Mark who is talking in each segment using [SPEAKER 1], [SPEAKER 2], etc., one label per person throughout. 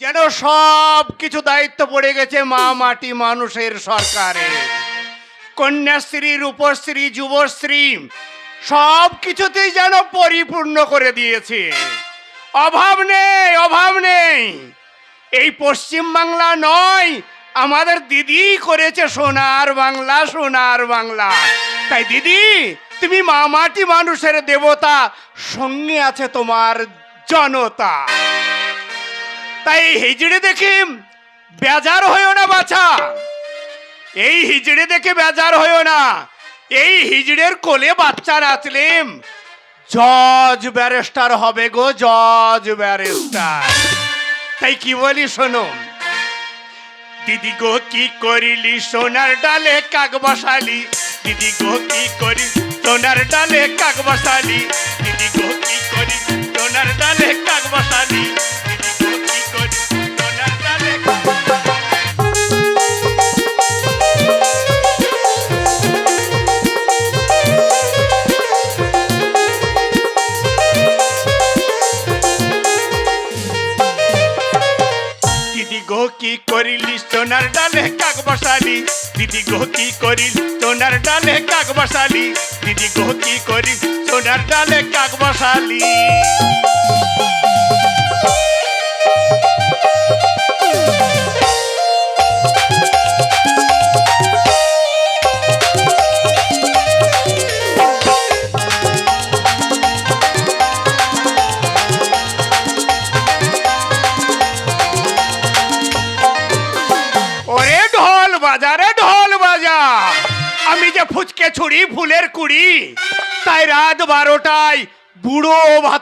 [SPEAKER 1] যেন সব কিছু দায়িত্ব পড়ে গেছে মা মাটি মানুষের সরকারে। কন্যাশ্রী, রূপশ্রী, যুবশ্রী, সব কিছুতেই যেন পরিপূর্ণ করে দিয়েছে। অভাব নেই অভাব নেই। এই পশ্চিম বাংলা নয়, আমাদের দিদি করেছে সোনার বাংলা সোনার বাংলা। তাই দিদি, তুমি মা মাটি মানুষের দেবতা, সঙ্গে আছে তোমার জনতা। তাই হিজড়ে দেখি বেজার হয়েও না বাছা। এই হিজড়ে দেখে বেজার হয়েও না। এই হিজড়ের কোলে বাচ্চা নাচলেম জজ ব্যারিস্টার হবে গো, জজ ব্যারিস্টার। তাই কি বলি শোনো? দিদি গো, কি করিলি? সোনার ডালে কাক বসালি? দিদি গো, কি করি? সোনার ডালে কাক বসালি? দিদি গো, কি করি? সোনার ডালে কাক বসালি? ডালে কাক বসালি?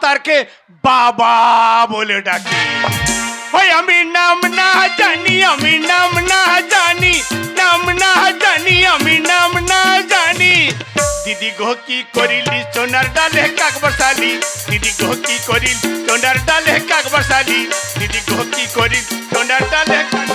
[SPEAKER 1] ভাতারকে বাবা বলে ডাকি। ওই আমি নাম না জানি, আমি নাম না জানি, নাম না জানি, আমি নাম না জানি। দিদি গো, কি করিলি সোনার ডালে কাক বসালি? দিদি গো, কি করিল সোনার ডালে কাক বসালি? দিদি গো, কি করিল সোনার ডালে কাক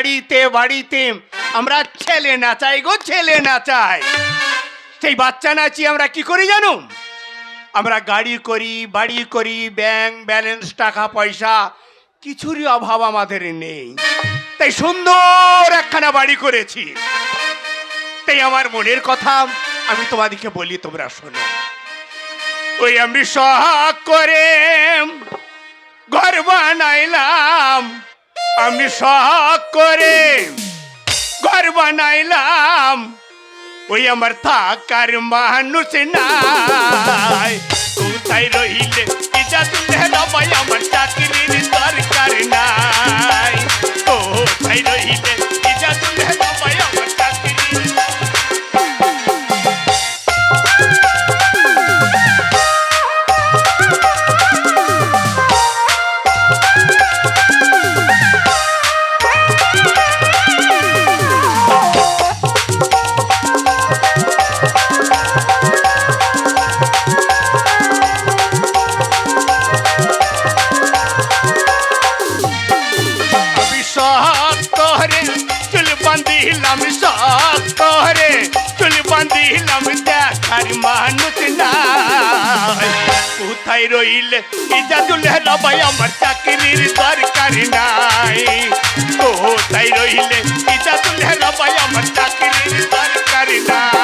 [SPEAKER 1] বাসে গাড়িতে বাড়িতে। আমরা ছেলে না চাই গো, ছেলে না চাই। সেই বাচ্চা নাচি আমরা কি করি জানো? আমরা গাড়ি করি, বাড়ি করি, ব্যাংক ব্যালেন্স, টাকা, পয়সা। কিছুরই অভাব আমাদের নেই। তাই সুন্দর একখানা বাড়ি করেছি। তাই আমার মনের কথা আমি তোমাদেরকে বলি, তোমরা শোনো। ওই আমি সহাগ করে ঘর বানাইলাম। আমি শখ করে ঘর বানাইলাম। ওই আমার থাকার মানুষ নাই। কোথায় রইলে ইজা তুলে রবাই আমার চাকরির দরকার নাই। কোথায় রইলে ইজা তুলে রবাই আমার তোহরে চুল বান্ধিলাম সব তোহরে চুল বান্ধিলাম দেখার মানুষ না কোথায় রইলে ইজা তুলে রবাই আমার চাকরির দরকার নাই কোথায় রইলে ইজা তুলে রবাই আমার চাকরির দরকার নাই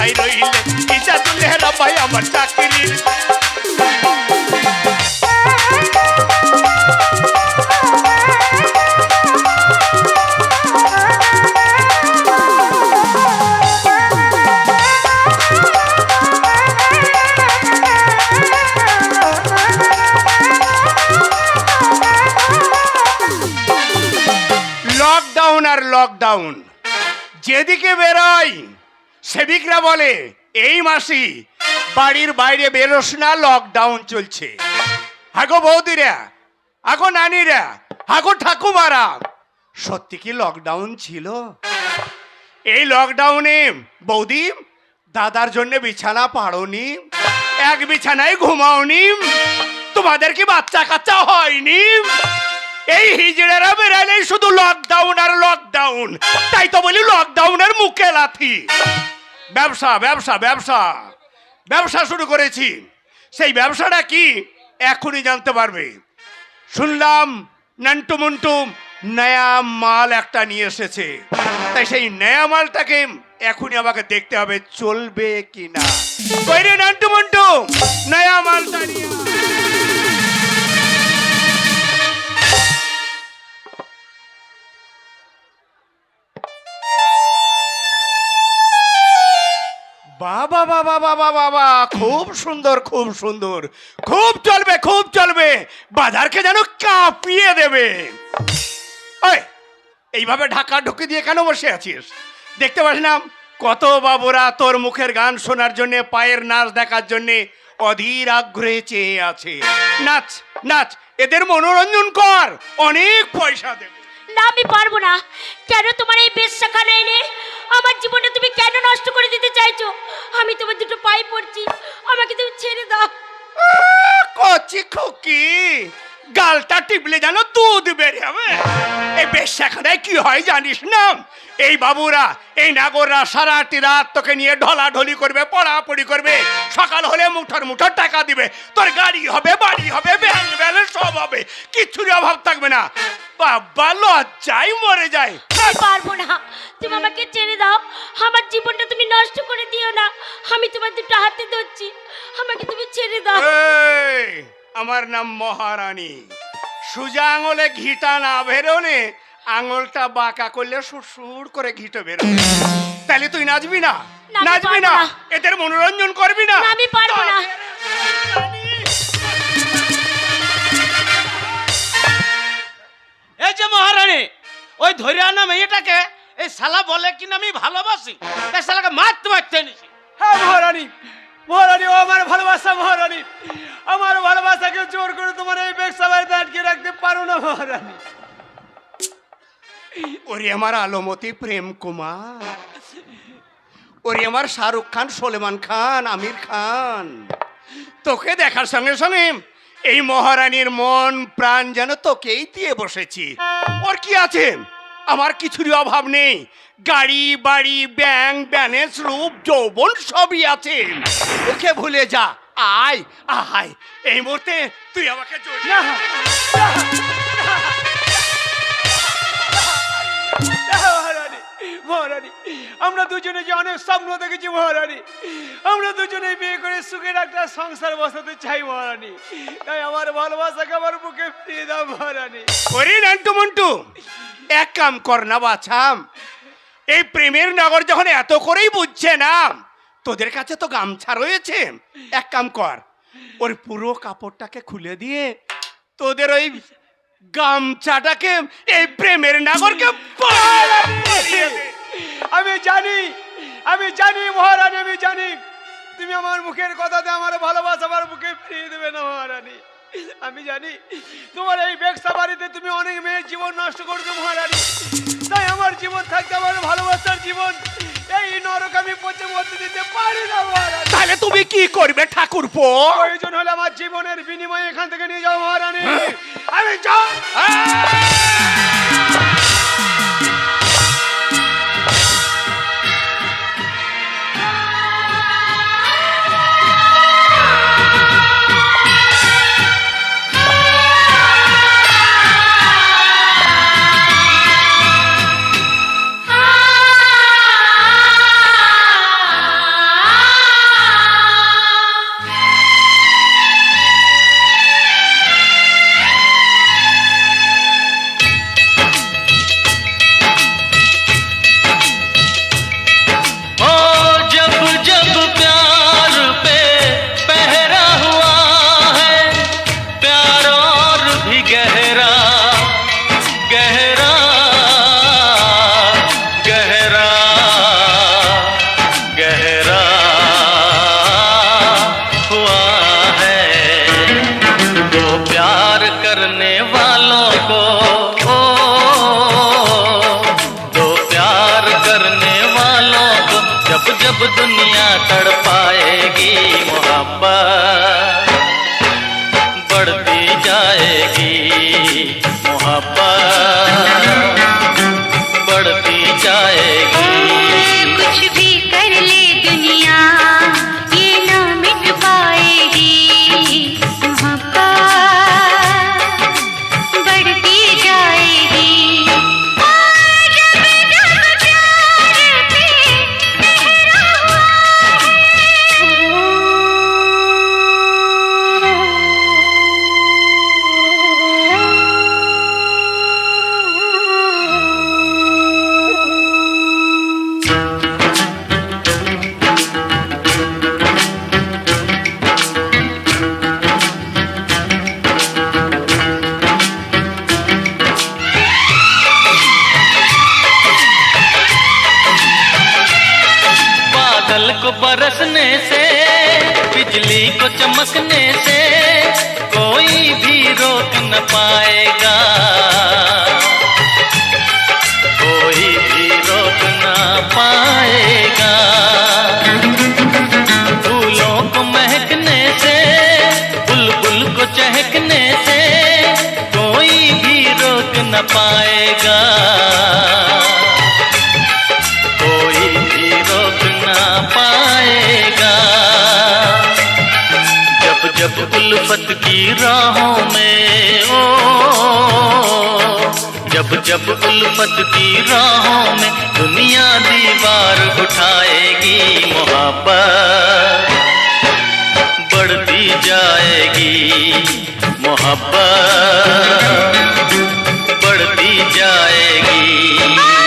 [SPEAKER 1] बसाई रोहिले इजा दुल्हे रबाई अमर चाकरी और
[SPEAKER 2] लॉकडाउन
[SPEAKER 1] जेदी के बेराई সেবিকরা বলে, এই মাসি, বাড়ির বাইরে বেরোস না লকডাউন চলছে। আগো বৌদিরা আগো নানিরা আগো ঠাকুমারা। সত্যি কি লকডাউন ছিল? এই লকডাউনে বৌদি, দাদার জন্য বিছানা পাড়োনি, এক বিছানায় ঘুমাওনি, তোমাদের কি বাচ্চা কাচ্চা হয়নি? এই হিজড়েরা বেরালে শুধু লকডাউন আর লকডাউন তাই তো বলি লকডাউনের মুখে লাথি। ব্যবসা ব্যবসা ব্যবসা। ব্যবসা শুরু করেছি। সেই ব্যবসাটা কি? এখনই জানতে পারবে। শুনলাম নান্টু মন্টু নয়া মাল একটা নিয়ে এসেছে। তাই সেই নয়া মালটাকে এখনই আমাকে দেখতে হবে, চলবে কি না নান্টু মন্টু? নয়া মালটা নিয়ে বাবা বাবা বাবা বাবা, খুব সুন্দর খুব সুন্দর। খুব চলবে খুব চলবে। বাজারকে যেন কাঁপিয়ে দেবে। এইভাবে ঢাকা ঢুকে দিয়ে কেন বসে আছিস? দেখতে পাস না, কত বাবুরা তোর মুখের গান শোনার জন্য, পায়ের নাচ দেখার জন্য অধীর আগ্রহে চেয়ে আছে। নাচ নাচ, এদের মনোরঞ্জন কর, অনেক পয়সা দেবে।
[SPEAKER 2] না, আমি পারব না। কেন তোমার এই বেশখানা এনে আমার জীবনে তুমি কেন দিতে চাইছো? আমি তোমার দুটো পায়ে পড়ছি। আমাকে তুমি ছেড়ে দাও।
[SPEAKER 1] কচি খুকি। গালটা টিপলে যেন দুধ বেরিয়ে হবে। এই বেশ্যাখানায় কি হয় জানিস না? এই বাবুরা এই নাগররা সারাটি রাত তোকে নিয়ে ঢলাঢলি করবে পড়াপড়ি করবে। সকাল হলে মুঠোর মুঠোর টাকা দিবে। তোর গাড়ি হবে বাড়ি হবে ব্যাংক ব্যালেন্স সব হবে। কিচ্ছুরই অভাব থাকবে না। বাবা লজ্জাই মরে যায়।
[SPEAKER 2] আমি পারব না। তুমি আমাকে ছেড়ে দাও। আমার জীবনটা তুমি নষ্ট করে দিও না। আমি তোমার দুটো হাতে ধরছি। আমাকে তুমি ছেড়ে দাও।
[SPEAKER 1] এই, আমার নাম মহারানী। সুজা আঙুলে ঘিটা না বেরোনে আঙুলটা বাঁকা করলে সুর করে ঘিটো বেরোবে তাহলে তুই নাচবি না? নাচবি না। এদের মনোরঞ্জন করবি না?
[SPEAKER 2] না, আমি পারব না।
[SPEAKER 3] এই যে মহারানী ওই ধরে আনা মেয়েটাকে এই শালা বলে কিনা আমি ভালোবাসি। এই শালাকে মারতে মারতে নিছি
[SPEAKER 4] হ্যাঁ মহারানী মহারানী, ও আমার ভালোবাসা, মহারানী। আমার ভালোবাসাকে জোর করে তোমার এই ব্যবসা বাড়িতে আটকে রাখতে পারো না, মহারানী।
[SPEAKER 1] ওরে আমার আলমতি প্রেম কুমার। ওরে আমার শাহরুখ খান, সোলেমান খান, আমির খান। তোকে দেখার সঙ্গে সঙ্গে এই মহারানীর মন, প্রাণ যেন তোকেই দিয়ে বসেছি। ওর কি আছে? আমার কিছুরই অভাব নেই। গাড়ি বাড়ি ব্যাং ব্যালেন্স রূপ যৌবন সবই আছে। ওকে ভুলে যা। আয় আয়। এই মুহূর্তে তুই আমাকে জড়িয়ে
[SPEAKER 4] মহারানী আমরা দুজনে যে অনেক স্বপ্ন দেখেছি মহারানী আমরা দুজনে বিয়ে করে সুখের একটা সংসার বসাতে চাই মহারানী। তাই আমার ভালোবাসাকে আমার বুকে ফিরিয়ে দাও মহারানী।
[SPEAKER 1] ওরে নান্টু মন্টু এক কাম কর না বাছাম। এই প্রেমের নগর যখন এত করেই বুঝছে না, তোদের কাছে তো গামছা রয়েছে। এক কাম কর, ওর পুরো কাপড়টাকে খুলে দিয়ে তোদের ওই গামছাটাকে, এই প্রেমের নাগরকে
[SPEAKER 4] আমি জানি আমি জানি মহারানী, আমি জানি। তুমি আমার মুখের কথাতে আমার ভালোবাসা আমার মুখে ফিরিয়ে দেবে না মহারানী। আমি জানি তোমার এই ব্যবসা বাড়িতে তুমি অনেক মেয়ের জীবন নষ্ট করছ মহারানী। তাই আমার জীবন থাকতে আমার ভালোবাসার জীবন। এই নরক আমি পচে মরতে দিতে পারি না মহারানী।
[SPEAKER 1] তাহলে তুমি কি করবে ঠাকুর পো
[SPEAKER 4] প্রয়োজন হলে আমার জীবনের বিনিময়ে এখান থেকে নিয়ে যাও মহারানী। আমি যাও।
[SPEAKER 5] बिजली को चमकने से कोई भी रोक न पाएगा। कोई भी रोक न पाएगा। फूलों को महकने से, बुलबुल को चहकने से कोई भी रोक न पाएगा। उल्फत की राहों में, ओ। जब जब उल्फत की राहों में दुनिया दीवार उठाएगी मोहब्बत, बढ़ती जाएगी मोहब्बत, बढ़ती जाएगी।